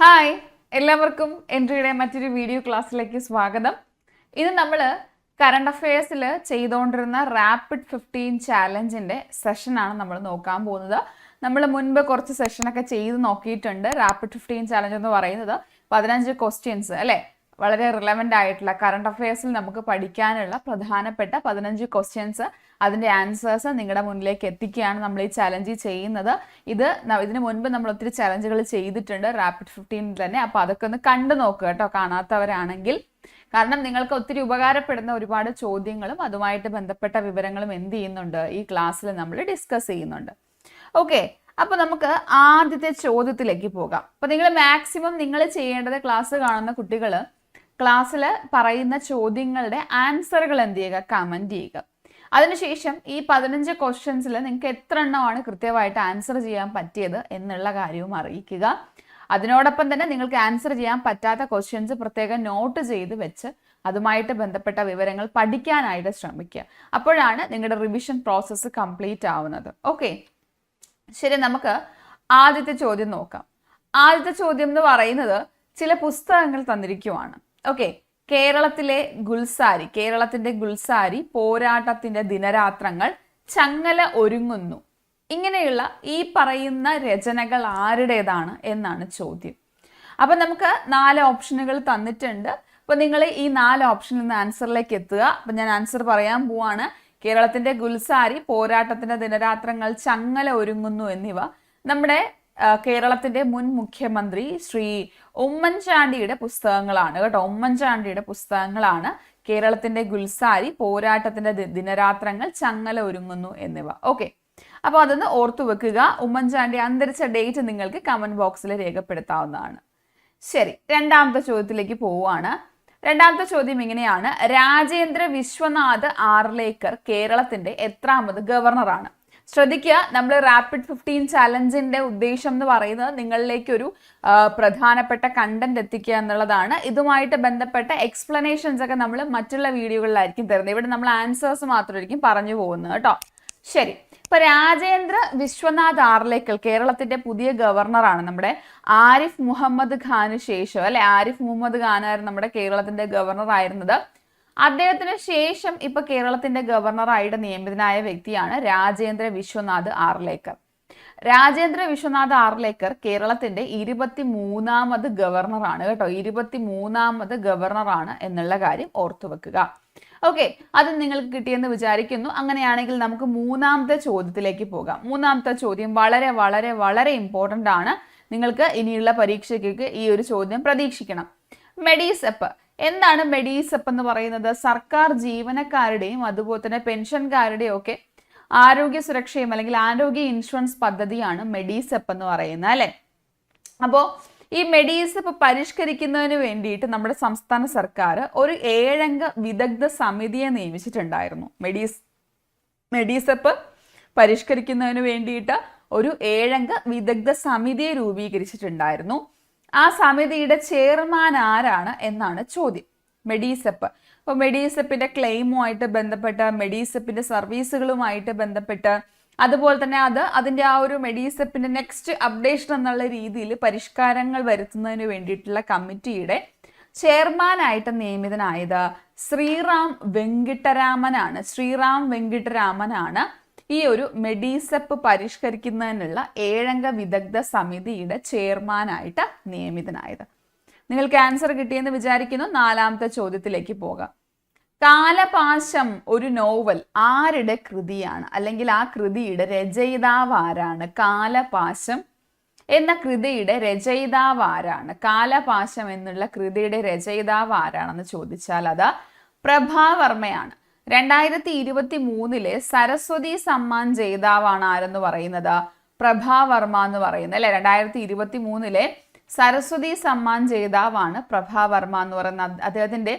Hi എല്ലാവർക്കും എൻട്രിയുടെ മറ്റൊരു video ക്ലാസ്സിലേക്ക് സ്വാഗതം. ഇത് നമ്മൾ കറണ്ട് അഫയേഴ്സിൽ ചെയ്തുകൊണ്ടിരുന്ന റാപ്പിഡ് ഫിഫ്റ്റീൻ ചാലഞ്ചിന്റെ സെഷനാണ് നമ്മൾ നോക്കാൻ പോകുന്നത്. നമ്മൾ മുൻപ് കുറച്ച് സെഷനൊക്കെ ചെയ്ത് നോക്കിയിട്ടുണ്ട് റാപ്പിഡ് ഫിഫ്റ്റീൻ ചാലഞ്ച് എന്ന് പറയുന്നത് പതിനഞ്ച് ക്വസ്റ്റ്യൻസ് അല്ലേ? വളരെ റിലവന്റ് ആയിട്ടുള്ള കറണ്ട് അഫയേഴ്സിൽ നമുക്ക് പഠിക്കാനുള്ള പ്രധാനപ്പെട്ട പതിനഞ്ച് ക്വസ്റ്റ്യൻസ് അതിന്റെ ആൻസേഴ്സ് നിങ്ങളുടെ മുന്നിലേക്ക് എത്തിക്കുകയാണ് നമ്മൾ ഈ ചലഞ്ച് ചെയ്യുന്നത്. ഇത് ഇതിന് മുൻപ് നമ്മൾ ഒത്തിരി ചലഞ്ചുകൾ ചെയ്തിട്ടുണ്ട് റാപ്പിഡ് ഫിഫ്റ്റീനിൽ തന്നെ. അപ്പോൾ അതൊക്കെ ഒന്ന് കണ്ടു നോക്കുക കേട്ടോ കാണാത്തവരാണെങ്കിൽ. കാരണം നിങ്ങൾക്ക് ഒത്തിരി ഉപകാരപ്പെടുന്ന ഒരുപാട് ചോദ്യങ്ങളും അതുമായിട്ട് ബന്ധപ്പെട്ട വിവരങ്ങളും എന്ത് ചെയ്യുന്നുണ്ട്? ഈ ക്ലാസ്സിൽ നമ്മൾ ഡിസ്കസ് ചെയ്യുന്നുണ്ട്. ഓക്കെ അപ്പൊ നമുക്ക് ആദ്യത്തെ ചോദ്യത്തിലേക്ക് പോകാം. അപ്പൊ നിങ്ങൾ മാക്സിമം നിങ്ങൾ ചെയ്യേണ്ടത് ക്ലാസ് കാണുന്ന കുട്ടികൾ ക്ലാസ്സിൽ പറയുന്ന ചോദ്യങ്ങളുടെ ആൻസറുകൾ എന്ത് ചെയ്യുക? കമന്റ് ചെയ്യുക. അതിനുശേഷം ഈ പതിനഞ്ച് ക്വസ്റ്റ്യൻസിൽ നിങ്ങൾക്ക് എത്ര എണ്ണമാണ് കൃത്യമായിട്ട് ആൻസർ ചെയ്യാൻ പറ്റിയത് എന്നുള്ള കാര്യവും അറിയിക്കുക. അതിനോടൊപ്പം തന്നെ നിങ്ങൾക്ക് ആൻസർ ചെയ്യാൻ പറ്റാത്ത ക്വസ്റ്റ്യൻസ് പ്രത്യേകം നോട്ട് ചെയ്ത് വെച്ച് അതുമായിട്ട് ബന്ധപ്പെട്ട വിവരങ്ങൾ പഠിക്കാനായിട്ട് ശ്രമിക്കുക. അപ്പോഴാണ് നിങ്ങളുടെ റിവിഷൻ പ്രോസസ്സ് കംപ്ലീറ്റ് ആവുന്നത്. ഓക്കെ ശരി നമുക്ക് ആദ്യത്തെ ചോദ്യം നോക്കാം. ആദ്യത്തെ ചോദ്യം എന്ന് പറയുന്നത് ചില പുസ്തകങ്ങൾ തന്നിരിക്കുവാണ്. ഓക്കെ കേരളത്തിലെ ഗുൽസാരി കേരളത്തിന്റെ ഗുൽസാരി പോരാട്ടത്തിന്റെ ദിനരാത്രങ്ങൾ ചങ്ങല ഒരുങ്ങുന്നു. ഇങ്ങനെയുള്ള ഈ പറയുന്ന രചനകൾ ആരുടേതാണ് എന്നാണ് ചോദ്യം. അപ്പൊ നമുക്ക് നാല് ഓപ്ഷനുകൾ തന്നിട്ടുണ്ട്. അപ്പൊ നിങ്ങൾ ഈ നാല് ഓപ്ഷനിൽ നിന്ന് ആൻസറിലേക്ക് എത്തുക. അപ്പൊ ഞാൻ ആൻസർ പറയാൻ പോവാണ്. കേരളത്തിന്റെ ഗുൽസാരി പോരാട്ടത്തിന്റെ ദിനരാത്രങ്ങൾ ചങ്ങല ഒരുങ്ങുന്നു എന്നിവ നമ്മുടെ കേരളത്തിന്റെ മുൻ മുഖ്യമന്ത്രി ശ്രീ ഉമ്മൻചാണ്ടിയുടെ പുസ്തകങ്ങളാണ്. കേട്ടോ ഉമ്മൻചാണ്ടിയുടെ പുസ്തകങ്ങളാണ് കേരളത്തിന്റെ ഗുൽസാരി പോരാട്ടത്തിന്റെ ദിനരാത്രങ്ങൾ ചങ്ങല ഒരുങ്ങുന്നു എന്നിവ. ഓക്കെ. അപ്പോൾ അതൊന്ന് ഓർത്തു വെക്കുക. ഉമ്മൻചാണ്ടി അന്തരിച്ച ഡേറ്റ് നിങ്ങൾക്ക് കമന്റ് ബോക്സിൽ രേഖപ്പെടുത്താവുന്നതാണ്. ശരി രണ്ടാമത്തെ ചോദ്യത്തിലേക്ക് പോവുകയാണ്. രണ്ടാമത്തെ ചോദ്യം ഇങ്ങനെയാണ്. രാജേന്ദ്ര വിശ്വനാഥ് ആർലേക്കർ കേരളത്തിന്റെ എത്രാമത് ഗവർണറാണ്? ശ്രദ്ധിക്കുക. നമ്മൾ റാപ്പിഡ് ഫിഫ്റ്റീൻ ചാലഞ്ചിന്റെ ഉദ്ദേശം എന്ന് പറയുന്നത് നിങ്ങളിലേക്ക് ഒരു പ്രധാനപ്പെട്ട കണ്ടന്റ് എത്തിക്കുക എന്നുള്ളതാണ്. ഇതുമായിട്ട് ബന്ധപ്പെട്ട എക്സ്പ്ലനേഷൻസ് ഒക്കെ നമ്മൾ മറ്റുള്ള വീഡിയോകളിലായിരിക്കും തരുന്നത്. ഇവിടെ നമ്മൾ ആൻസേഴ്സ് മാത്രമായിരിക്കും പറഞ്ഞു പോകുന്നത് കേട്ടോ. ശരി. ഇപ്പൊ രാജേന്ദ്ര വിശ്വനാഥ് ആർലേക്കൽ കേരളത്തിന്റെ പുതിയ ഗവർണറാണ് നമ്മുടെ ആരിഫ് മുഹമ്മദ് ഖാന് ശേഷം. അല്ലെ? ആരിഫ് മുഹമ്മദ് ഖാനായിരുന്നു നമ്മുടെ കേരളത്തിന്റെ ഗവർണർ ആയിരുന്നത്. അദ്ദേഹത്തിന് ശേഷം ഇപ്പൊ കേരളത്തിന്റെ ഗവർണറായിട്ട് നിയമിതനായ വ്യക്തിയാണ് രാജേന്ദ്ര വിശ്വനാഥ് ആർലേക്കർ. രാജേന്ദ്ര വിശ്വനാഥ് ആർലേക്കർ കേരളത്തിന്റെ ഇരുപത്തി മൂന്നാമത് ഗവർണറാണ് കേട്ടോ. ഇരുപത്തി മൂന്നാമത് ഗവർണറാണ് എന്നുള്ള കാര്യം ഓർത്തു വെക്കുക. ഓക്കെ അത് നിങ്ങൾക്ക് കിട്ടിയെന്ന് വിചാരിക്കുന്നു. അങ്ങനെയാണെങ്കിൽ നമുക്ക് മൂന്നാമത്തെ ചോദ്യത്തിലേക്ക് പോകാം. മൂന്നാമത്തെ ചോദ്യം വളരെ വളരെ വളരെ ഇമ്പോർട്ടന്റ് ആണ്. നിങ്ങൾക്ക് ഇനിയുള്ള പരീക്ഷയ്ക്ക് ഈ ഒരു ചോദ്യം പ്രതീക്ഷിക്കണം. മെഡീസെപ്പ്. എന്താണ് മെഡീസപ്പ് എന്ന് പറയുന്നത്? സർക്കാർ ജീവനക്കാരുടെയും അതുപോലെ തന്നെ പെൻഷൻകാരുടെയും ഒക്കെ ആരോഗ്യ സുരക്ഷയും അല്ലെങ്കിൽ ആരോഗ്യ ഇൻഷുറൻസ് പദ്ധതിയാണ് മെഡീസപ്പ് എന്ന് പറയുന്നത് അല്ലെ? അപ്പോൾ ഈ മെഡീസപ്പ് പരിഷ്കരിക്കുന്നതിന് വേണ്ടിയിട്ട് നമ്മുടെ സംസ്ഥാന സർക്കാർ ഒരു ഏഴംഗ വിദഗ്ധ സമിതിയെ നിയമിച്ചിട്ടുണ്ടായിരുന്നു. മെഡീസ് മെഡീസപ്പ് പരിഷ്കരിക്കുന്നതിന് വേണ്ടിയിട്ട് ഒരു ഏഴംഗ വിദഗ്ധ സമിതിയെ രൂപീകരിച്ചിട്ടുണ്ടായിരുന്നു. ആ സമിതിയുടെ ചെയർമാൻ ആരാണ് എന്നാണ് ചോദ്യം. മെഡീസെപ്പ്. അപ്പോൾ മെഡീസെപ്പിന്റെ ക്ലെയിമുമായിട്ട് ബന്ധപ്പെട്ട് മെഡീസെപ്പിന്റെ സർവീസുകളുമായിട്ട് ബന്ധപ്പെട്ട് അതുപോലെ തന്നെ അത് അതിന്റെ ആ ഒരു മെഡീസെപ്പിന്റെ നെക്സ്റ്റ് അപ്ഡേഷൻ എന്നുള്ള രീതിയിൽ പരിഷ്കാരങ്ങൾ വരുത്തുന്നതിന് വേണ്ടിയിട്ടുള്ള കമ്മിറ്റിയുടെ ചെയർമാനായിട്ട് നിയമിതനായത് ശ്രീറാം വെങ്കിട്ടരാമനാണ്. ശ്രീറാം വെങ്കിട്ടരാമനാണ് ഈ ഒരു മെഡീസെപ്പ് പരിഷ്കരിക്കുന്നതിനുള്ള ഏഴംഗ വിദഗ്ധ സമിതിയുടെ ചെയർമാനായിട്ട് നിയമിതനായത്. നിങ്ങൾക്ക് ആൻസർ കിട്ടിയെന്ന് വിചാരിക്കുന്നു. നാലാമത്തെ ചോദ്യത്തിലേക്ക് പോകാം. കാലപാശം ഒരു നോവൽ ആരുടെ കൃതിയാണ്? അല്ലെങ്കിൽ ആ കൃതിയുടെ രചയിതാവ് ആരാണ്? കാലപാശം എന്ന കൃതിയുടെ രചയിതാവ് ആരാണ്? കാലപാശം എന്നുള്ള കൃതിയുടെ രചയിതാവ് ആരാണെന്ന് ചോദിച്ചാൽ അത് പ്രഭാവർമ്മയാണ്. രണ്ടായിരത്തി ഇരുപത്തി മൂന്നിലെ സരസ്വതി സമ്മാൻ ജേതാവാണ് ആരെന്ന് പറയുന്നത്? പ്രഭാവർമ്മ എന്ന് പറയുന്നത് അല്ലെ? രണ്ടായിരത്തി ഇരുപത്തി മൂന്നിലെ സരസ്വതി സമ്മാൻ ജേതാവാണ് പ്രഭാവർമ്മ എന്ന് പറയുന്ന അദ്ദേഹത്തിന്റെ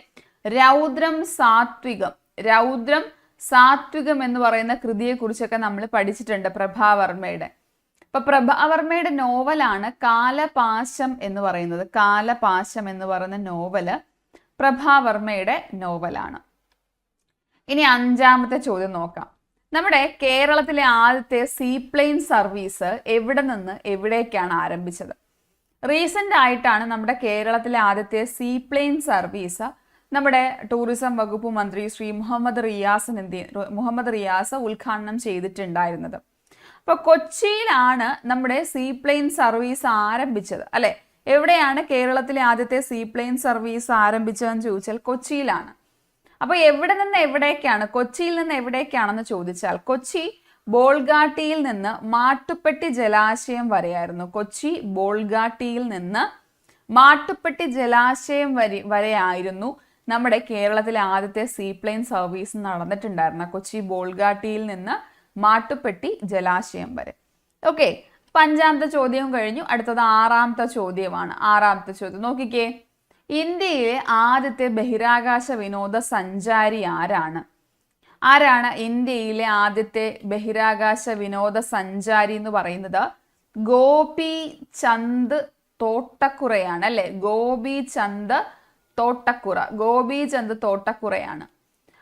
രൗദ്രം സാത്വികം. രൗദ്രം സാത്വികം എന്ന് പറയുന്ന കൃതിയെക്കുറിച്ചൊക്കെ നമ്മൾ പഠിച്ചിട്ടുണ്ട് പ്രഭാവർമ്മയുടെ ഇപ്പൊ പ്രഭാവർമ്മയുടെ നോവലാണ് കാലപാശം എന്ന് പറയുന്നത്. കാലപാശം എന്ന് പറയുന്ന നോവൽ പ്രഭാവർമ്മയുടെ നോവലാണ്. ഇനി അഞ്ചാമത്തെ ചോദ്യം നോക്കാം. നമ്മുടെ കേരളത്തിലെ ആദ്യത്തെ സീപ്ലെയിൻ സർവീസ് എവിടെ നിന്ന് എവിടേക്കാണ് ആരംഭിച്ചത്? റീസെന്റ് ആയിട്ടാണ് നമ്മുടെ കേരളത്തിലെ ആദ്യത്തെ സീപ്ലെയിൻ സർവീസ് നമ്മുടെ ടൂറിസം വകുപ്പ് മന്ത്രി ശ്രീ മുഹമ്മദ് റിയാസ് എന്ത് മുഹമ്മദ് റിയാസ് ഉദ്ഘാടനം ചെയ്തിട്ടുണ്ടായിരുന്നത്. അപ്പോൾ കൊച്ചിയിലാണ് നമ്മുടെ സീപ്ലെയിൻ സർവീസ് ആരംഭിച്ചത്. അല്ലെ? എവിടെയാണ് കേരളത്തിലെ ആദ്യത്തെ സീപ്ലെയിൻ സർവീസ് ആരംഭിച്ചതെന്ന് ചോദിച്ചാൽ കൊച്ചിയിലാണ്. അപ്പോൾ എവിടെ നിന്ന് എവിടേക്കാണ് കൊച്ചിയിൽ നിന്ന് എവിടേക്കാണെന്ന് ചോദിച്ചാൽ കൊച്ചി ബോൾഗാട്ടിയിൽ നിന്ന് മാട്ടുപ്പെട്ടി ജലാശയം വരെയായിരുന്നു. കൊച്ചി ബോൾഗാട്ടിയിൽ നിന്ന് മാട്ടുപ്പെട്ടി ജലാശയം വരെ വരെയായിരുന്നു നമ്മുടെ കേരളത്തിലെ ആദ്യത്തെ സീപ്ലെയിൻ സർവീസ് നടന്നിട്ടുണ്ടായിരുന്ന കൊച്ചി ബോൾഗാട്ടിയിൽ നിന്ന് മാട്ടുപ്പെട്ടി ജലാശയം വരെ. ഓക്കെ അഞ്ചാമത്തെ ചോദ്യം കഴിഞ്ഞു. അടുത്തത് ആറാമത്തെ ചോദ്യമാണ്. ആറാമത്തെ ചോദ്യം. നോക്കിക്കേ. ഇന്ത്യയിലെ ആദ്യത്തെ ബഹിരാകാശ വിനോദ സഞ്ചാരി ആരാണ്? ആരാണ് ഇന്ത്യയിലെ ആദ്യത്തെ ബഹിരാകാശ വിനോദ സഞ്ചാരി എന്ന് പറയുന്നത്? ഗോപി ചന്ദ് തോട്ടക്കുറയാണ് അല്ലെ? ഗോപി ചന്ദ് തോട്ടക്കുറ. ഗോപി ചന്ദ് തോട്ടക്കുറയാണ്.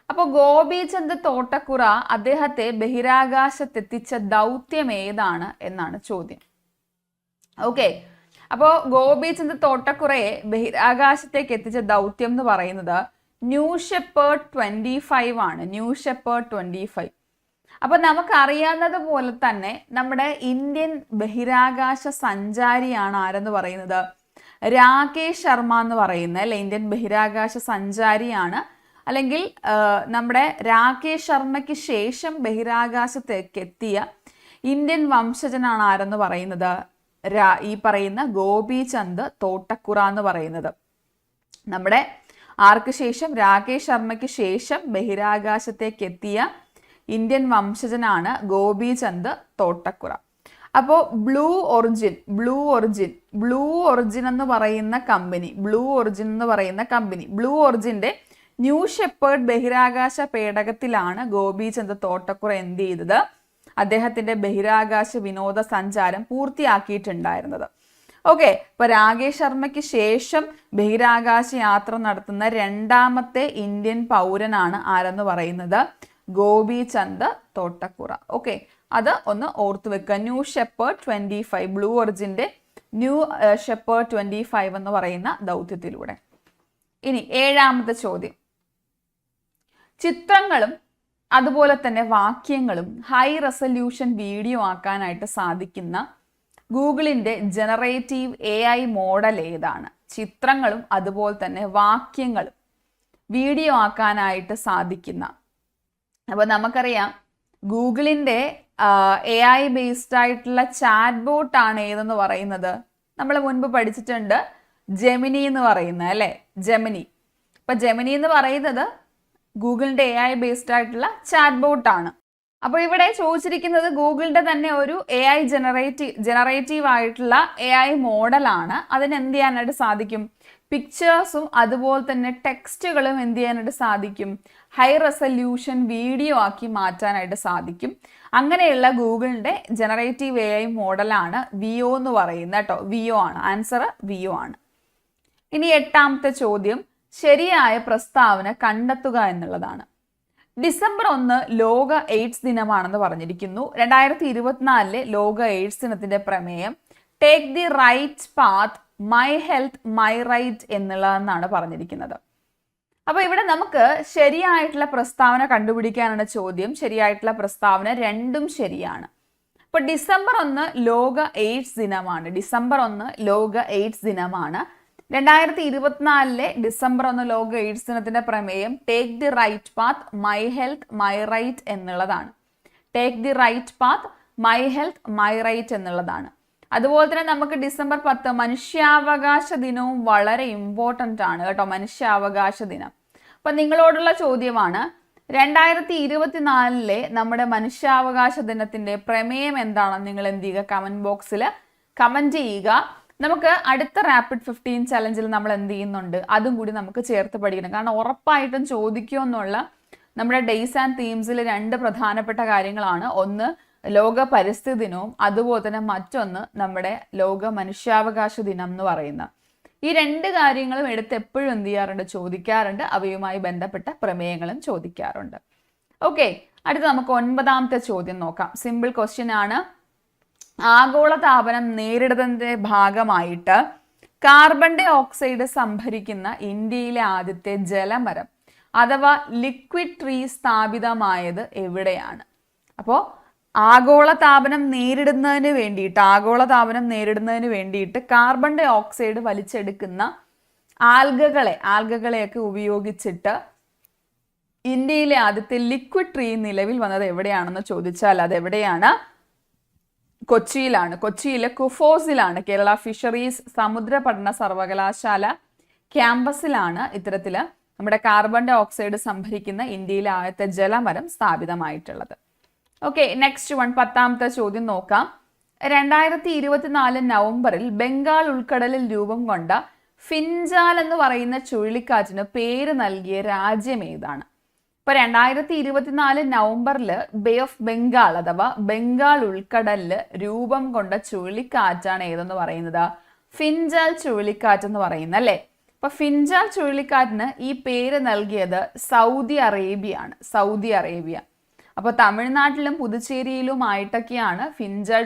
അപ്പോൾ ഗോപിചന്ദ് തോട്ടക്കുറ അദ്ദേഹത്തെ ബഹിരാകാശത്തെത്തിച്ച ദൗത്യം ഏതാണ് എന്നാണ് ചോദ്യം. ഓക്കെ. അപ്പോൾ ഗോപിചന്ദ് തോട്ടക്കുറയെ ബഹിരാകാശത്തേക്ക് എത്തിച്ച ദൗത്യം എന്ന് പറയുന്നത് ന്യൂ ഷെപ്പേർഡ് ട്വന്റി ഫൈവ് ആണ്. New Shepard twenty five. അപ്പൊ നമുക്കറിയാവുന്നത് പോലെ തന്നെ നമ്മുടെ ഇന്ത്യൻ ബഹിരാകാശ സഞ്ചാരിയാണ് ആരെന്ന് പറയുന്നത്? രാകേഷ് ശർമ്മ എന്ന് പറയുന്ന അല്ലെ ഇന്ത്യൻ ബഹിരാകാശ സഞ്ചാരിയാണ്. അല്ലെങ്കിൽ നമ്മുടെ രാകേഷ് ശർമ്മയ്ക്ക് ശേഷം ബഹിരാകാശത്തേക്ക് എത്തിയ ഇന്ത്യൻ വംശജനാണ് ആരെന്ന് പറയുന്നത്? ഈ പറയുന്ന ഗോപിചന്ദ് തോട്ടക്കുറ എന്ന് പറയുന്നത്. നമ്മുടെ ആർക്ക് ശേഷം? രാകേഷ് ശർമ്മയ്ക്ക് ശേഷം ബഹിരാകാശത്തേക്ക് എത്തിയ ഇന്ത്യൻ വംശജനാണ് ഗോപിചന്ദ് തോട്ടക്കുറ. അപ്പോൾ Blue Origin Blue Origin Blue Origin എന്ന് പറയുന്ന കമ്പനി ബ്ലൂ ഒറിജിൻ എന്ന് പറയുന്ന കമ്പനി ബ്ലൂ ഒറിജിന്റെ ന്യൂ ഷെപ്പേർഡ് ബഹിരാകാശ പേടകത്തിലാണ് ഗോപിചന്ദ് തോട്ടക്കുറ എന്ത് ചെയ്തത്? അദ്ദേഹത്തിന്റെ ബഹിരാകാശ വിനോദ സഞ്ചാരം പൂർത്തിയാക്കിയിട്ടുണ്ടായിരുന്നത്. ഓക്കെ ഇപ്പൊ രാകേഷ് ശർമ്മയ്ക്ക് ശേഷം ബഹിരാകാശ യാത്ര നടത്തുന്ന രണ്ടാമത്തെ ഇന്ത്യൻ പൗരനാണ് ആരെന്ന് പറയുന്നത് ഗോപിചന്ദ് തോട്ടക്കുറ. ഓക്കെ അത് ഒന്ന് ഓർത്തു വെക്കുക. New Shepard twenty five Blue ഒറിജിന്റെ New Shepard twenty five എന്ന് പറയുന്ന ദൗത്യത്തിലൂടെ. ഇനി ഏഴാമത്തെ ചോദ്യം. ചിത്രങ്ങളും അതുപോലെ തന്നെ വാക്യങ്ങളും ഹൈ റെസല്യൂഷൻ വീഡിയോ ആക്കാനായിട്ട് സാധിക്കുന്ന ഗൂഗിളിന്റെ ജനറേറ്റീവ് എ ഐ മോഡൽ ഏതാണ്? ചിത്രങ്ങളും അതുപോലെ തന്നെ വാക്യങ്ങളും വീഡിയോ ആക്കാനായിട്ട് സാധിക്കുന്ന. അപ്പോൾ നമുക്കറിയാം ഗൂഗിളിന്റെ എ ഐ ബേസ്ഡ് ആയിട്ടുള്ള ചാറ്റ് ബോട്ടാണ് ഏതെന്ന് പറയുന്നത്? നമ്മൾ മുൻപ് പഠിച്ചിട്ടുണ്ട് ജെമിനി എന്ന് പറയുന്നത് അല്ലേ? ജെമിനി. ഇപ്പം ജെമിനി എന്ന് പറയുന്നത് ഗൂഗിളിന്റെ എ ഐ ബേസ്ഡ് ആയിട്ടുള്ള ചാറ്റ് ബോട്ടാണ് അപ്പോൾ ഇവിടെ ചോദിച്ചിരിക്കുന്നത് ഗൂഗിളിന്റെ തന്നെ ഒരു എ ഐ ജനറേറ്റീവ് ജനറേറ്റീവ് ആയിട്ടുള്ള എ ഐ മോഡലാണ് അതിന് എന്ത് ചെയ്യാനായിട്ട് സാധിക്കും? പിക്ചേഴ്സും അതുപോലെ തന്നെ ടെക്സ്റ്റുകളും എന്ത് ചെയ്യാനായിട്ട് സാധിക്കും? ഹൈ റെസല്യൂഷൻ വീഡിയോ ആക്കി മാറ്റാനായിട്ട് സാധിക്കും. അങ്ങനെയുള്ള ഗൂഗിളിന്റെ ജനറേറ്റീവ് എ ഐ മോഡലാണ് വിഒ എന്ന് പറയുന്നത് കേട്ടോ. വിഒ ആണ്. ആൻസർ വിഒ ആണ്. ഇനി എട്ടാമത്തെ ചോദ്യം. ശരിയായ പ്രസ്താവന കണ്ടെത്തുക എന്നുള്ളതാണ്. ഡിസംബർ ഒന്ന് ലോക എയ്ഡ്സ് ദിനമാണെന്ന് പറഞ്ഞിരിക്കുന്നു. രണ്ടായിരത്തി ഇരുപത്തിനാലിലെ ലോക എയ്ഡ്സ് ദിനത്തിന്റെ പ്രമേയം take the right path my health my right എന്നുള്ളതെന്നാണ് പറഞ്ഞിരിക്കുന്നത്. അപ്പോൾ ഇവിടെ നമുക്ക് ശരിയായിട്ടുള്ള പ്രസ്താവന കണ്ടുപിടിക്കാനാണ് ചോദ്യം. ശരിയായിട്ടുള്ള പ്രസ്താവന രണ്ടും ശരിയാണ്. അപ്പോൾ ഡിസംബർ ഒന്ന് ലോക എയ്ഡ്സ് ദിനമാണ്. ഡിസംബർ ഒന്ന് ലോക എയ്ഡ്സ് ദിനമാണ്. രണ്ടായിരത്തി ഇരുപത്തിനാലിലെ ഡിസംബർ ഒന്ന് ലോക എയ്ഡ്സ് ദിനത്തിന്റെ പ്രമേയം take the right path my health my right എന്നുള്ളതാണ്. Take the right path my health my right എന്നുള്ളതാണ്. അതുപോലെ തന്നെ നമുക്ക് ഡിസംബർ പത്ത് മനുഷ്യാവകാശ ദിനവും വളരെ ഇമ്പോർട്ടന്റ് ആണ് കേട്ടോ മനുഷ്യാവകാശ ദിനം. അപ്പം നിങ്ങളോടുള്ള ചോദ്യമാണ് രണ്ടായിരത്തി ഇരുപത്തിനാലിലെ നമ്മുടെ മനുഷ്യാവകാശ ദിനത്തിന്റെ പ്രമേയം എന്താണെന്ന് നിങ്ങൾ എന്ത് ചെയ്യുക? കമന്റ് ബോക്സിൽ കമന്റ് ചെയ്യുക. നമുക്ക് അടുത്ത റാപ്പിഡ് ഫിഫ്റ്റീൻ ചലഞ്ചിൽ നമ്മൾ എന്ത് ചെയ്യുന്നുണ്ട്? അതും കൂടി നമുക്ക് ചേർത്ത് പഠിക്കണം. കാരണം ഉറപ്പായിട്ടും ചോദിക്കുമെന്നുള്ള നമ്മുടെ ഡേയ്സ് ആൻഡ് തീംസിൽ രണ്ട് പ്രധാനപ്പെട്ട കാര്യങ്ങളാണ്. ഒന്ന് ലോക പരിസ്ഥിതി ദിനവും അതുപോലെ തന്നെ മറ്റൊന്ന് നമ്മുടെ ലോക മനുഷ്യാവകാശ ദിനം എന്ന് പറയുന്ന. ഈ രണ്ട് കാര്യങ്ങളും എടുത്ത് എപ്പോഴും എന്ത് ചെയ്യാറുണ്ട്? ചോദിക്കാറുണ്ട്. അവയുമായി ബന്ധപ്പെട്ട പ്രമേയങ്ങളും ചോദിക്കാറുണ്ട്. ഓക്കെ അടുത്ത നമുക്ക് ഒൻപതാമത്തെ ചോദ്യം നോക്കാം. സിമ്പിൾ ക്വസ്റ്റ്യൻ ആണ്. ആഗോളതാപനം നേരിടുന്നതിന്റെ ഭാഗമായിട്ട് കാർബൺ ഡൈ ഓക്സൈഡ് സംഭരിക്കുന്ന ഇന്ത്യയിലെ ആദ്യത്തെ ജലമരം അഥവാ ലിക്വിഡ് ട്രീ സ്ഥാപിതമായത് എവിടെയാണ്? അപ്പോൾ ആഗോളതാപനം നേരിടുന്നതിന് വേണ്ടിയിട്ട് ആഗോളതാപനം നേരിടുന്നതിന് വേണ്ടിയിട്ട് കാർബൺ ഡൈ ഓക്സൈഡ് വലിച്ചെടുക്കുന്ന ആൽഗകളെ ആൽഗകളെയൊക്കെ ഉപയോഗിച്ചിട്ട് ഇന്ത്യയിലെ ആദ്യത്തെ ലിക്വിഡ് ട്രീ നിലവിൽ വന്നത് എവിടെയാണെന്ന് ചോദിച്ചാൽ അത് എവിടെയാണ് കൊച്ചിയിലാണ്. കൊച്ചിയിലെ കുഫോസിലാണ് കേരള ഫിഷറീസ് സമുദ്ര പഠന സർവകലാശാല ക്യാമ്പസിലാണ് ഇത്തരത്തിൽ നമ്മുടെ കാർബൺ ഡൈ ഓക്സൈഡ് സംഭരിക്കുന്ന ഇന്ത്യയിലെ ആദ്യത്തെ ജലമരം സ്ഥാപിതമായിട്ടുള്ളത്. ഓക്കെ നെക്സ്റ്റ് വൺ പത്താമത്തെ ചോദ്യം നോക്കാം. രണ്ടായിരത്തി ഇരുപത്തിനാല് നവംബറിൽ ബംഗാൾ ഉൾക്കടലിൽ രൂപം കൊണ്ട ഫിൻജാൽ എന്ന് പറയുന്ന ചുഴലിക്കാറ്റിന് പേര് നൽകിയ രാജ്യം ഏതാണ്? ഇപ്പൊ രണ്ടായിരത്തി ഇരുപത്തിനാല് നവംബറിൽ ബേ ഓഫ് ബംഗാൾ അഥവാ ബംഗാൾ ഉൾക്കടലിൽ രൂപം കൊണ്ട ചുഴലിക്കാറ്റാണ് ഏതെന്ന് പറയുന്നത്? ഫിൻജാൽ ചുഴലിക്കാറ്റ് എന്ന് പറയുന്നത് അല്ലേ? ഇപ്പൊ ഫിൻജാൽ ചുഴലിക്കാറ്റിന് ഈ പേര് നൽകിയത് സൗദി അറേബ്യ ആണ് സൗദി അറേബ്യ. അപ്പോൾ തമിഴ്നാട്ടിലും പുതുച്ചേരിയിലും ആയിട്ടൊക്കെയാണ് ഫിൻജാൽ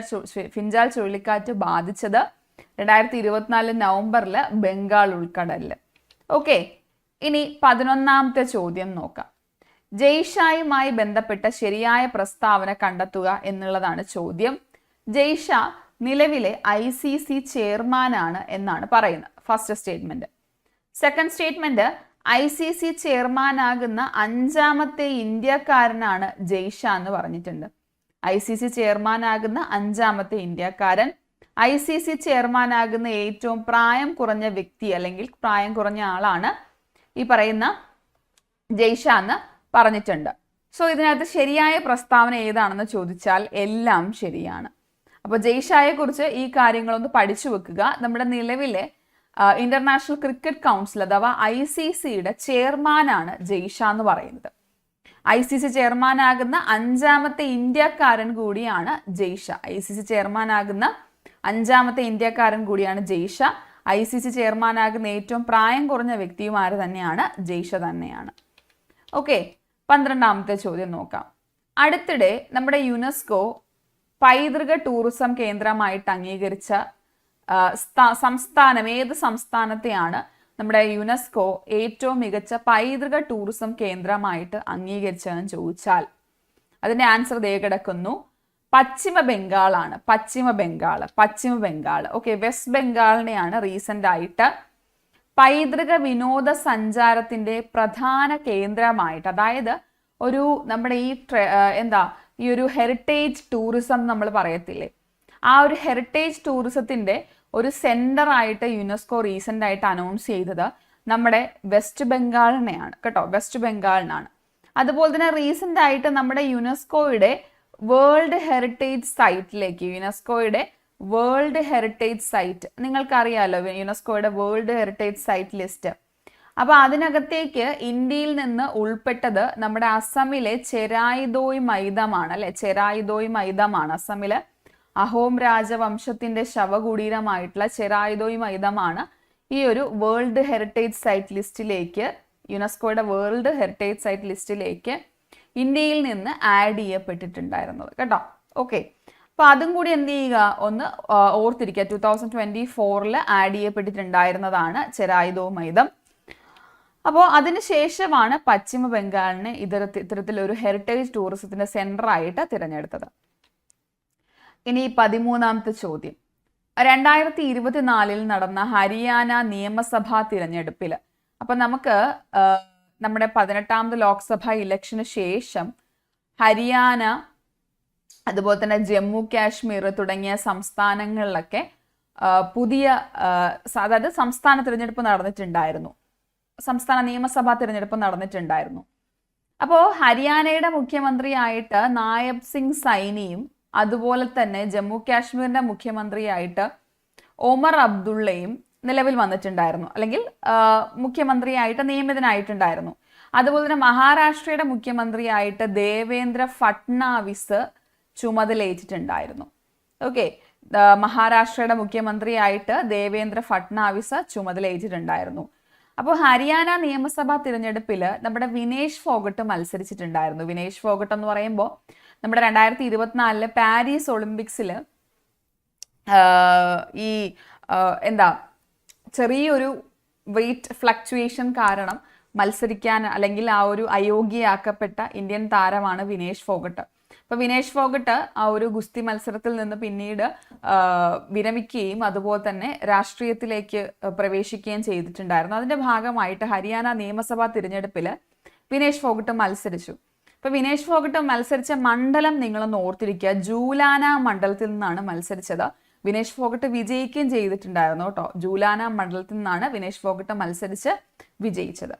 ഫിൻജാൽ ചുഴലിക്കാറ്റ് ബാധിച്ചത് രണ്ടായിരത്തി ഇരുപത്തിനാല് നവംബറിൽ ബംഗാൾ ഉൾക്കടലിൽ ഓക്കെ ഇനി പതിനൊന്നാമത്തെ ചോദ്യം നോക്കാം. ജയ്ഷായുമായി ബന്ധപ്പെട്ട ശരിയായ പ്രസ്താവന കണ്ടെത്തുക എന്നുള്ളതാണ് ചോദ്യം. ജയ്ഷ നിലവിലെ ഐ സി സി ചെയർമാനാണ് എന്നാണ് പറയുന്നത്. First statement second statement I C C ചെയർമാനാകുന്ന അഞ്ചാമത്തെ ഇന്ത്യക്കാരനാണ് ജയ്ഷ എന്ന് പറഞ്ഞിട്ടുണ്ട്. ഐ സി സി ചെയർമാനാകുന്ന അഞ്ചാമത്തെ ഇന്ത്യക്കാരൻ. ഐ സി സി ചെയർമാനാകുന്ന ഏറ്റവും പ്രായം കുറഞ്ഞ വ്യക്തി അല്ലെങ്കിൽ പ്രായം കുറഞ്ഞ ആളാണ് ഈ പറയുന്ന ജയ്ഷ എന്ന് പറഞ്ഞിട്ടുണ്ട്. സോ ഇതിനകത്ത് ശരിയായ പ്രസ്താവന ഏതാണെന്ന് ചോദിച്ചാൽ എല്ലാം ശരിയാണ്. അപ്പോൾ ജയ്ഷായെ കുറിച്ച് ഈ കാര്യങ്ങളൊന്ന് പഠിച്ചു വെക്കുക. നമ്മുടെ നിലവിലെ ഇന്റർനാഷണൽ ക്രിക്കറ്റ് കൗൺസിൽ അഥവാ ഐ സി സിയുടെ ചെയർമാനാണ് ജയ്ഷ എന്ന് പറയുന്നത്. ഐ സി സി ചെയർമാനാകുന്ന അഞ്ചാമത്തെ ഇന്ത്യക്കാരൻ കൂടിയാണ് ജയ്ഷ. ഐ സി സി ചെയർമാനാകുന്ന അഞ്ചാമത്തെ ഇന്ത്യക്കാരൻ കൂടിയാണ് ജയ്ഷ. ഐ സി സി ചെയർമാനാകുന്ന ഏറ്റവും പ്രായം കുറഞ്ഞ വ്യക്തിയുമാർ തന്നെയാണ് ജയ്ഷ തന്നെയാണ്. ഓക്കെ പന്ത്രണ്ടാമത്തെ ചോദ്യം നോക്കാം. അടുത്തിടെ നമ്മുടെ യുനെസ്കോ പൈതൃക ടൂറിസം കേന്ദ്രമായിട്ട് അംഗീകരിച്ച സംസ്ഥാനം ഏത് സംസ്ഥാനത്തെയാണ് നമ്മുടെ യുനെസ്കോ ഏറ്റവും മികച്ച പൈതൃക ടൂറിസം കേന്ദ്രമായിട്ട് അംഗീകരിച്ചതെന്ന് ചോദിച്ചാൽ അതിന്റെ ആൻസർ ദേ കിടക്കുന്നു. പശ്ചിമ ബംഗാളാണ്. പശ്ചിമ ബംഗാൾ പശ്ചിമ ബംഗാൾ ഓക്കെ വെസ്റ്റ് ബംഗാളിനെയാണ് റീസെന്റ് ആയിട്ട് പൈതൃക വിനോദ സഞ്ചാരത്തിന്റെ പ്രധാന കേന്ദ്രമായിട്ട് അതായത് ഒരു നമ്മുടെ ഈ എന്താ ഈ ഒരു ഹെറിറ്റേജ് ടൂറിസം നമ്മൾ പറയത്തില്ലേ? ആ ഒരു ഹെറിറ്റേജ് ടൂറിസത്തിന്റെ ഒരു സെന്റർ ആയിട്ട് യുനെസ്കോ റീസെന്റ് ആയിട്ട് അനൗൺസ് ചെയ്തത് നമ്മുടെ വെസ്റ്റ് ബംഗാളിനെയാണ് കേട്ടോ വെസ്റ്റ് ബംഗാളിനാണ് അതുപോലെ തന്നെ റീസെന്റായിട്ട് നമ്മുടെ യുനെസ്കോയുടെ വേൾഡ് ഹെറിറ്റേജ് സൈറ്റിലേക്ക് യുനെസ്കോയുടെ വേൾഡ് ഹെറിറ്റേജ് സൈറ്റ്. നിങ്ങൾക്കറിയാലോ യുനെസ്കോയുടെ വേൾഡ് ഹെറിറ്റേജ് സൈറ്റ് ലിസ്റ്റ്. അപ്പോൾ അതിനകത്തേക്ക് ഇന്ത്യയിൽ നിന്ന് ഉൾപ്പെട്ടത് നമ്മുടെ അസമിലെ ചെരായിദോയ് മൈദമാണ് അല്ലെ? ചെരായിദോയ് മൈദമാണ് അസമിലെ അഹോം രാജവംശത്തിന്റെ ശവകുടീരമായിട്ടുള്ള ചെറായുദോയ് മൈദമാണ് ഈ ഒരു വേൾഡ് ഹെറിറ്റേജ് സൈറ്റ് ലിസ്റ്റിലേക്ക് യുനെസ്കോയുടെ വേൾഡ് ഹെറിറ്റേജ് സൈറ്റ് ലിസ്റ്റിലേക്ക് ഇന്ത്യയിൽ നിന്ന് ആഡ് ചെയ്യപ്പെട്ടിട്ടുണ്ടായിരുന്നത്. കേട്ടോ? ഓക്കെ. അപ്പോൾ അതും കൂടി എന്ത് ചെയ്യുക? ഒന്ന് ഓർത്തിരിക്കുക. ടു തൗസൻഡ് ട്വന്റി ഫോറിൽ ആഡ് ചെയ്യപ്പെട്ടിട്ടുണ്ടായിരുന്നതാണ് ചെറായുധവും മൈദം. അപ്പോൾ അതിനുശേഷമാണ് പശ്ചിമ ബംഗാളിനെ ഇത്തരത്തിൽ ഇത്തരത്തിലൊരു ഹെറിറ്റേജ് ടൂറിസത്തിന്റെ സെന്റർ ആയിട്ട് തിരഞ്ഞെടുത്തത്. ഇനി പതിമൂന്നാമത്തെ ചോദ്യം. രണ്ടായിരത്തി ഇരുപത്തിനാലിൽ നടന്ന ഹരിയാന നിയമസഭാ തിരഞ്ഞെടുപ്പിൽ അപ്പൊ നമുക്ക് നമ്മുടെ പതിനെട്ടാമത് ലോക്സഭാ ഇലക്ഷന് ശേഷം ഹരിയാന അതുപോലെ തന്നെ ജമ്മു കാശ്മീർ തുടങ്ങിയ സംസ്ഥാനങ്ങളിലൊക്കെ പുതിയ അതായത് സംസ്ഥാന തിരഞ്ഞെടുപ്പ് നടന്നിട്ടുണ്ടായിരുന്നു. സംസ്ഥാന നിയമസഭാ തിരഞ്ഞെടുപ്പ് നടന്നിട്ടുണ്ടായിരുന്നു. അപ്പോൾ ഹരിയാനയുടെ മുഖ്യമന്ത്രിയായിട്ട് നായബ് സിംഗ് സൈനിയും അതുപോലെ തന്നെ ജമ്മു കാശ്മീരിന്റെ മുഖ്യമന്ത്രിയായിട്ട് ഒമർ അബ്ദുള്ളയും നിലവിൽ വന്നിട്ടുണ്ടായിരുന്നു. അല്ലെങ്കിൽ മുഖ്യമന്ത്രിയായിട്ട് നിയമിതനായിട്ടുണ്ടായിരുന്നു. അതുപോലെ തന്നെ മഹാരാഷ്ട്രയുടെ മുഖ്യമന്ത്രിയായിട്ട് ദേവേന്ദ്ര ഫട്നാവിസ് ചുമതലയേറ്റിട്ടുണ്ടായിരുന്നു. ഓക്കെ മഹാരാഷ്ട്രയുടെ മുഖ്യമന്ത്രിയായിട്ട് ദേവേന്ദ്ര ഫട്നാവിസ് ചുമതലയേറ്റിട്ടുണ്ടായിരുന്നു. അപ്പോൾ ഹരിയാന നിയമസഭാ തിരഞ്ഞെടുപ്പിൽ നമ്മുടെ വിനേഷ് ഫോഗട്ട് മത്സരിച്ചിട്ടുണ്ടായിരുന്നു. വിനേഷ് ഫോഗട്ട് എന്ന് പറയുമ്പോൾ നമ്മുടെ രണ്ടായിരത്തി ഇരുപത്തിനാലിൽ പാരീസ് ഒളിമ്പിക്സിൽ ഈ എന്താ ചെറിയൊരു വെയിറ്റ് ഫ്ലക്ച്വേഷൻ കാരണം മത്സരിക്കാൻ അല്ലെങ്കിൽ ആ ഒരു അയോഗ്യയാക്കപ്പെട്ട ഇന്ത്യൻ താരമാണ് വിനേഷ് ഫോഗട്ട്. അപ്പോൾ വിനേഷ് ഫോഗട്ട് ആ ഒരു ഗുസ്തി മത്സരത്തിൽ നിന്ന് പിന്നീട് വിരമിക്കുകയും അതുപോലെ തന്നെ രാഷ്ട്രീയത്തിലേക്ക് പ്രവേശിക്കുകയും ചെയ്തിട്ടുണ്ടായിരുന്നു. അതിന്റെ ഭാഗമായിട്ട് ഹരിയാന നിയമസഭാ തിരഞ്ഞെടുപ്പിൽ വിനേഷ് ഫോഗട്ട് മത്സരിച്ചു. ഇപ്പൊ വിനേഷ് ഫോഗട്ട് മത്സരിച്ച മണ്ഡലം നിങ്ങളൊന്ന് ഓർത്തിരിക്കുക. ജൂലാന മണ്ഡലത്തിൽ നിന്നാണ് മത്സരിച്ചത്. വിനേഷ് ഫോഗട്ട് വിജയിക്കുകയും ചെയ്തിട്ടുണ്ടായിരുന്നു കേട്ടോ. ജൂലാന മണ്ഡലത്തിൽ നിന്നാണ് വിനേഷ് ഫോഗട്ട് മത്സരിച്ച് വിജയിച്ചത്.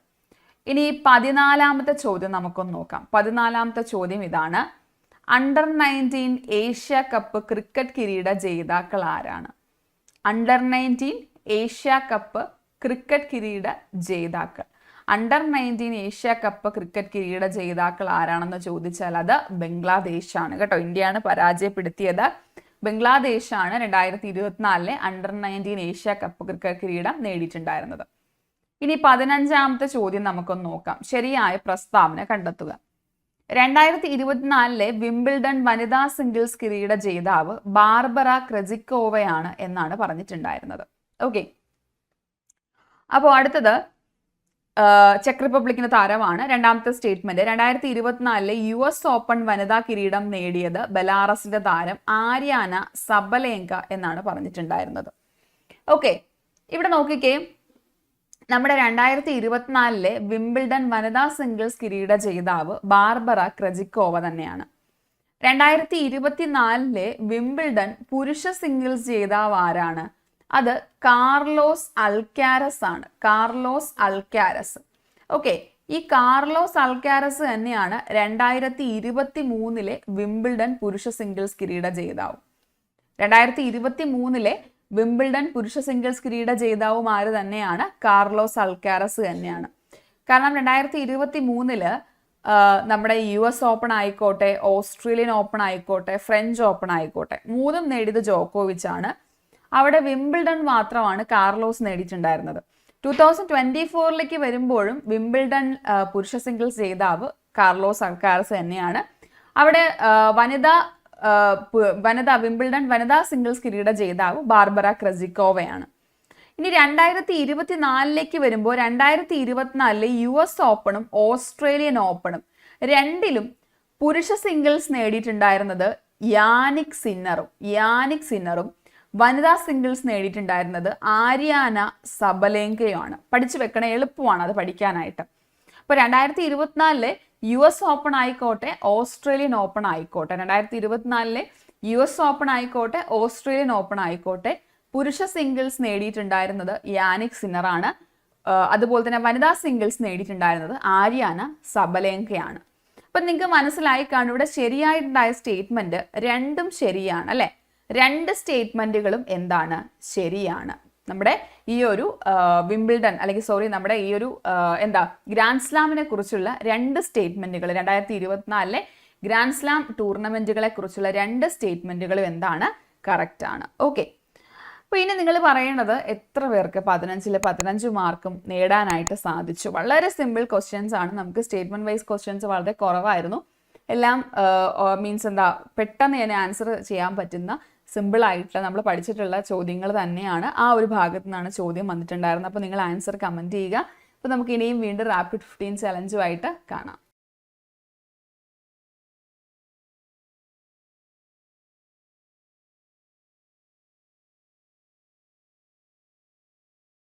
ഇനി പതിനാലാമത്തെ ചോദ്യം നമുക്കൊന്ന് നോക്കാം. പതിനാലാമത്തെ ചോദ്യം ഇതാണ്. Under nineteen Asia cup cricket കിരീട ജേതാക്കൾ ആരാണ്? Under nineteen Asia cup cricket കിരീട ജേതാക്കൾ. Under nineteen Asia cup cricket കിരീട ജേതാക്കൾ ആരാണെന്ന് ചോദിച്ചാൽ അത് ബംഗ്ലാദേശാണ് കേട്ടോ. ഇന്ത്യയാണ് പരാജയപ്പെടുത്തിയത്. ബംഗ്ലാദേശാണ് രണ്ടായിരത്തി ഇരുപത്തിനാലിലെ under nineteen Asia cup cricket കിരീടം നേടിയിട്ടുണ്ടായിരുന്നത്. ഇനി പതിനഞ്ചാമത്തെ ചോദ്യം നമുക്കൊന്ന് നോക്കാം. ശരിയായ പ്രസ്താവന കണ്ടെത്തുക. രണ്ടായിരത്തി ഇരുപത്തിനാലിലെ വിംബിൾഡൺ വനിതാ സിംഗിൾസ് കിരീട ജേതാവ് ബാർബറ ക്രെജിക്കോവയാണ് എന്നാണ് പറഞ്ഞിട്ടുണ്ടായിരുന്നത്. ഓക്കെ അപ്പോൾ അടുത്തത് ചെക്ക് റിപ്പബ്ലിക്കിന് താരമാണ് രണ്ടാമത്തെ സ്റ്റേറ്റ്മെന്റ്. രണ്ടായിരത്തി ഇരുപത്തിനാലിലെ യു എസ് ഓപ്പൺ വനിതാ കിരീടം നേടിയത് ബലാറസിന്റെ താരം ആര്യാന സബലേങ്ക എന്നാണ് പറഞ്ഞിട്ടുണ്ടായിരുന്നത്. ഓക്കെ ഇവിടെ നോക്കിക്കേ. നമ്മുടെ രണ്ടായിരത്തി ഇരുപത്തിനാലിലെ വിംബിൾഡൺ വനിതാ സിംഗിൾസ് കിരീട ജേതാവ് ബാർബറ ക്രജിക്കോവ തന്നെയാണ്. രണ്ടായിരത്തി ഇരുപത്തിനാലിലെ വിംബിൾഡൺ പുരുഷ സിംഗിൾസ് ജേതാവ് ആരാണ്? അത് കാർലോസ് അൽക്കാരസ് ആണ്. കാർലോസ് അൽക്കാരസ് ഓക്കെ ഈ കാർലോസ് അൽക്കാരസ് തന്നെയാണ് രണ്ടായിരത്തി ഇരുപത്തി മൂന്നിലെ വിംബിൾഡൺ പുരുഷ സിംഗിൾസ് കിരീട ജേതാവ്. രണ്ടായിരത്തി ഇരുപത്തി മൂന്നിലെ വിംബിൾഡൺ പുരുഷ സിംഗിൾസ് കിരീട ജേതാവും ആര് തന്നെയാണ്? കാർലോസ് അൽക്കാരസ് തന്നെയാണ്. കാരണം രണ്ടായിരത്തി ഇരുപത്തി മൂന്നിൽ നമ്മുടെ യു എസ് ഓപ്പൺ ആയിക്കോട്ടെ ഓസ്ട്രേലിയൻ ഓപ്പൺ ആയിക്കോട്ടെ ഫ്രഞ്ച് ഓപ്പൺ ആയിക്കോട്ടെ മൂന്നും നേടിയത് ജോക്കോവിച്ചാണ്. അവിടെ വിംബിൾഡൺ മാത്രമാണ് കാർലോസ് നേടിയിട്ടുണ്ടായിരുന്നത്. ടു തൗസൻഡ് ട്വന്റി ഫോറിലേക്ക് വരുമ്പോഴും വിംബിൾഡൺ പുരുഷ സിംഗിൾസ് ജേതാവ് കാർലോസ് അൽക്കാരസ് തന്നെയാണ്. അവിടെ വനിതാ വനിതാ വിംബിൾഡൺ വനിതാ സിംഗിൾസ് കിരീട ജേതാവ് ബാർബറ ക്രസിക്കോവയാണ്. ഇനി രണ്ടായിരത്തി ഇരുപത്തിനാലിലേക്ക് വരുമ്പോൾ രണ്ടായിരത്തി ഇരുപത്തിനാലിലെ യു എസ് ഓപ്പണും ഓസ്ട്രേലിയൻ ഓപ്പണും രണ്ടിലും പുരുഷ സിംഗിൾസ് നേടിയിട്ടുണ്ടായിരുന്നത് യാനിക് സിന്നറും യാനിക് സിന്നറും വനിതാ സിംഗിൾസ് നേടിയിട്ടുണ്ടായിരുന്നത് ആര്യാന സബലേങ്കയുമാണ്. പഠിച്ചു വെക്കണ എളുപ്പമാണ് അത് പഠിക്കാനായിട്ട്. അപ്പോൾ രണ്ടായിരത്തി ഇരുപത്തിനാലിലെ യു എസ് ഓപ്പൺ ആയിക്കോട്ടെ ഓസ്ട്രേലിയൻ ഓപ്പൺ ആയിക്കോട്ടെ. രണ്ടായിരത്തി ഇരുപത്തിനാലിലെ യു എസ് ഓപ്പൺ ആയിക്കോട്ടെ ഓസ്ട്രേലിയൻ ഓപ്പൺ ആയിക്കോട്ടെ. പുരുഷ സിംഗിൾസ് നേടിയിട്ടുണ്ടായിരുന്നത് യാനിക് സിന്നറാണ് അതുപോലെ തന്നെ വനിതാ സിംഗിൾസ് നേടിയിട്ടുണ്ടായിരുന്നത് ആര്യാന സബലേങ്കയാണ്. അപ്പൊ നിങ്ങൾക്ക് മനസ്സിലായി കാണും ഇവിടെ ശരിയായിട്ടുണ്ടായ സ്റ്റേറ്റ്മെന്റ് രണ്ടും ശരിയാണ് അല്ലെ? രണ്ട് സ്റ്റേറ്റ്മെന്റുകളും എന്താണ്? ശരിയാണ്. നമ്മുടെ ഈ ഒരു വിംബിൾഡൺ അല്ലെങ്കിൽ സോറി നമ്മുടെ ഈ ഒരു എന്താ ഗ്രാൻഡ് സ്ലാമിനെ കുറിച്ചുള്ള രണ്ട് സ്റ്റേറ്റ്മെന്റുകൾ രണ്ടായിരത്തി ഇരുപത്തിനാലിലെ ഗ്രാൻഡ് സ്ലാം ടൂർണമെന്റുകളെ കുറിച്ചുള്ള രണ്ട് സ്റ്റേറ്റ്മെന്റുകളും എന്താണ്? കറക്റ്റ് ആണ്. ഓക്കെ അപ്പോൾ ഇനി നിങ്ങൾ പറയേണ്ടത് എത്ര പേർക്ക് പതിനഞ്ചിൽ പതിനഞ്ച് മാർക്കും നേടാനായിട്ട് സാധിച്ചു? വളരെ സിമ്പിൾ ക്വസ്റ്റ്യൻസ് ആണ്. നമുക്ക് സ്റ്റേറ്റ്മെന്റ് വൈസ് ക്വസ്റ്റ്യൻസ് വളരെ കുറവായിരുന്നു. എല്ലാം മീൻസ് എന്താ പെട്ടെന്ന് തന്നെ ആൻസർ ചെയ്യാൻ പറ്റുന്ന സിമ്പിൾ ആയിട്ടുള്ള നമ്മൾ പഠിച്ചിട്ടുള്ള ചോദ്യങ്ങൾ തന്നെയാണ് ആ ഒരു ഭാഗത്തു നിന്നാണ് ചോദ്യം വന്നിട്ടുണ്ടായിരുന്നത്. അപ്പോൾ നിങ്ങൾ ആൻസർ കമന്റ് ചെയ്യുക. അപ്പോൾ നമുക്ക് ഇനിയും വീണ്ടും റാപ്പിഡ് ഫിഫ്റ്റീൻ ചലഞ്ചുമായിട്ട് കാണാം.